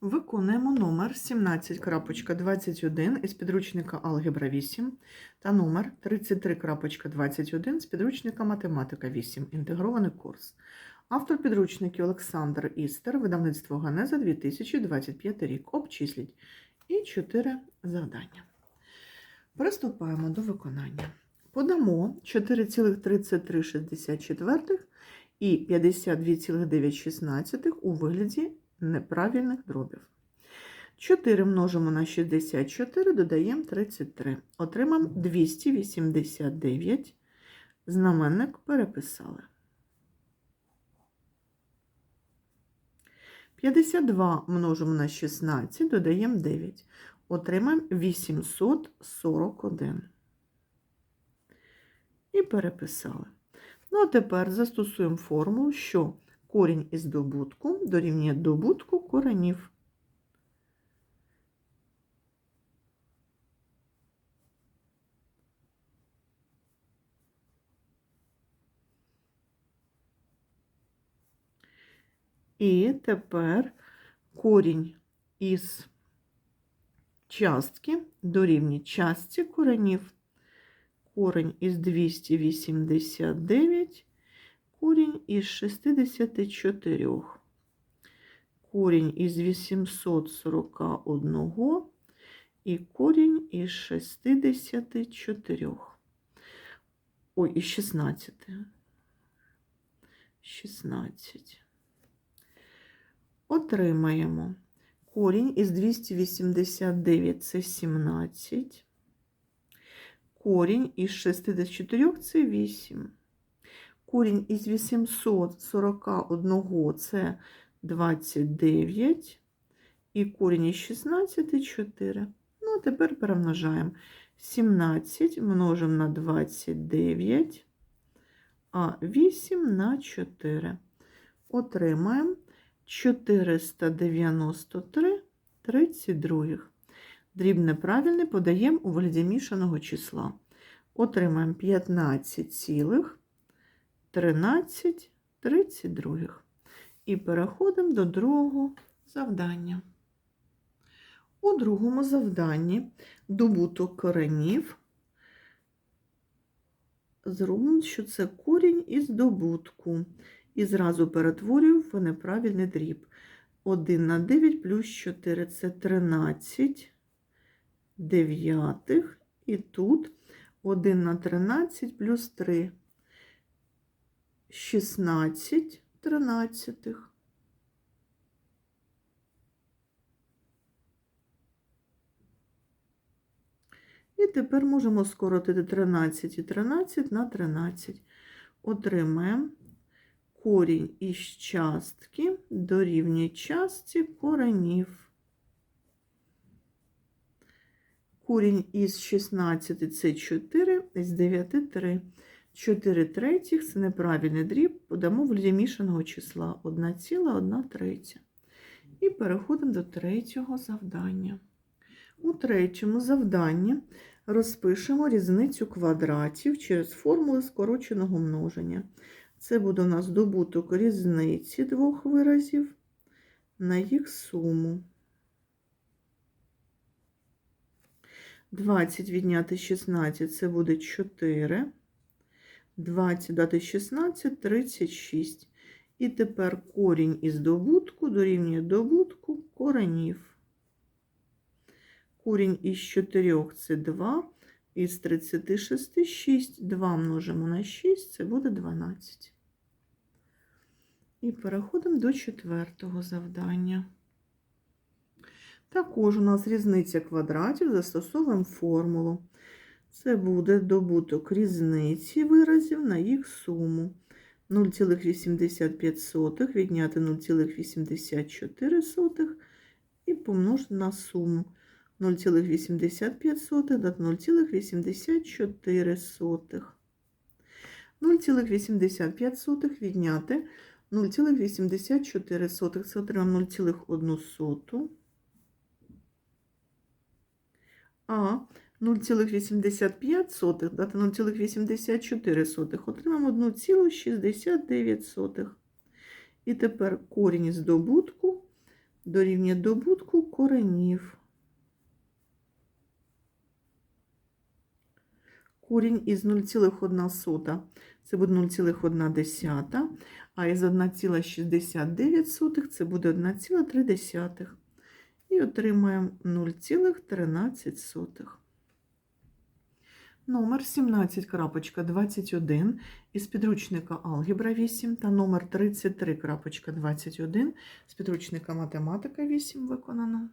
Виконуємо номер 17.21 із підручника Алгебра 8 та номер 33.21 з підручника Математика 8. Інтегрований курс. Автор підручників Олександр Істер, видавництво Ганеза 2025 рік. Обчисліть. І 4 завдання. Приступаємо до виконання. Подамо 4,3364 і 52,916 у вигляді неправильних дробів. 4 множимо на 64, додаємо 33. Отримаємо 289. Знаменник переписали. 52 множимо на 16, додаємо 9. Отримаємо 841. І переписали. Ну, а тепер застосуємо формулу, що корінь із добутку дорівнює добутку коренів. І тепер корінь із частки дорівнює частці коренів. Корінь із 289 корінь із 64, корінь із 841 і корінь із 64. Ой, із 16. 16. Отримаємо корінь із 289 це 17. Корінь із 64 це 8. Корінь із 841 це 29. І корінь із 16 4. Ну, а тепер перемножаємо 17 множимо на 29, а 8 на 4. Отримаємо 493 32. Дрібне правильне подаємо у вигляді мішаного числа. Отримаємо 15 цілих 13 32. І переходимо до другого завдання. У другому завданні добуток коренів. Зробимо, що це корінь із добутку. І зразу перетворюю в неправильний дріб. 1 на 9 плюс 4 це 13 дев'ятих. І тут 1 на 13 плюс 3 16 тринадцятих. І тепер можемо скоротити 13 і 13 на 13. Отримаємо корінь із частки дорівнює частці коренів. Корінь із 16 це 4, з 9 3. 4 третіх це неправильний дріб, подамо в мішаного числа 1,1 третя. І переходимо до третього завдання. У третьому завданні розпишемо різницю квадратів через формули скороченого множення. Це буде у нас добуток різниці двох виразів на їх суму. 20 відняти 16 це буде 4. 20 дати 16 36. І тепер корінь із добутку дорівнює добутку коренів. Корінь із 4 це 2, із 36 6. 2 множимо на 6, це буде 12. І переходимо до четвертого завдання. Також у нас різниця квадратів, застосовуємо формулу. Це буде добуток різниці виразів на їх суму. 0,85 відняти 0,84 і помножити на суму. 0,85 дати 0,84. 0,85 відняти 0,84. Це отримаємо 0,1. А 0,85 дати 0,84. Отримаємо 1,69. І тепер корінь з добутку дорівнює добутку коренів. Корінь із 0,1 це буде 0,1, а із 1,69 це буде 1,3. І отримаємо 0,13. Номер 17.21 із підручника Алгебра 8 та номер 33.21 з підручника Математика 8 виконано.